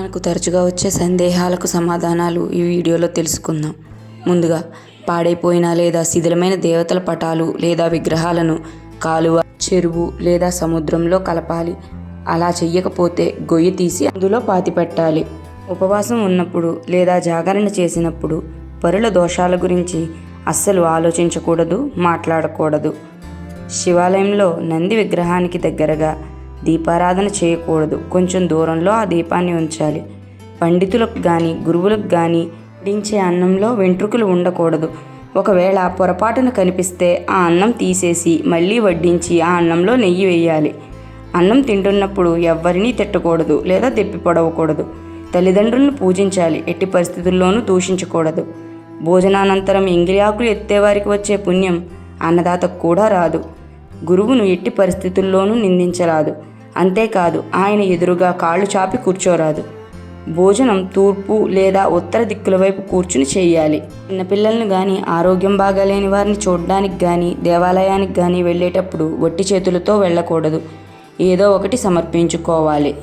మనకు తరచుగా వచ్చే సందేహాలకు సమాధానాలు ఈ వీడియోలో తెలుసుకుందాం. ముందుగా పాడైపోయిన లేదా శిథిలమైన దేవతల పటాలు లేదా విగ్రహాలను కాలువ చెరువు లేదా సముద్రంలో కలపాలి. అలా చెయ్యకపోతే గొయ్యి తీసి అందులో పాతి పెట్టాలి. ఉపవాసం ఉన్నప్పుడు లేదా జాగరణ చేసినప్పుడు పరుల దోషాల గురించి అస్సలు ఆలోచించకూడదు మాట్లాడకూడదు. శివాలయంలో నంది విగ్రహానికి దగ్గరగా దీపారాధన చేయకూడదు. కొంచెం దూరంలో ఆ దీపాన్ని ఉంచాలి. పండితులకు కానీ గురువులకు కానీ వడ్డించే అన్నంలో వెంట్రుకలు ఉండకూడదు. ఒకవేళ పొరపాటున కనిపిస్తే ఆ అన్నం తీసేసి మళ్ళీ వడ్డించి ఆ అన్నంలో నెయ్యి వేయాలి. అన్నం తింటున్నప్పుడు ఎవ్వరినీ తిట్టకూడదు లేదా దెప్పి పొడవకూడదు. తల్లిదండ్రులను పూజించాలి. ఎట్టి పరిస్థితుల్లోనూ దూషించకూడదు. భోజనానంతరం ఎంగిలి ఆకులు ఎత్తేవారికి వచ్చే పుణ్యం అన్నదాతకు కూడా రాదు. గురువును ఎట్టి పరిస్థితుల్లోనూ నిందించరాదు. అంతేకాదు ఆయన ఎదురుగా కాళ్ళు చాపి కూర్చోరాదు. భోజనం తూర్పు లేదా ఉత్తర దిక్కుల వైపు కూర్చుని చేయాలి. చిన్నపిల్లల్ని కానీ ఆరోగ్యం బాగాలేని వారిని చూడడానికి కానీ దేవాలయానికి కానీ వెళ్ళేటప్పుడు వట్టి చేతులతో వెళ్ళకూడదు. ఏదో ఒకటి సమర్పించుకోవాలి.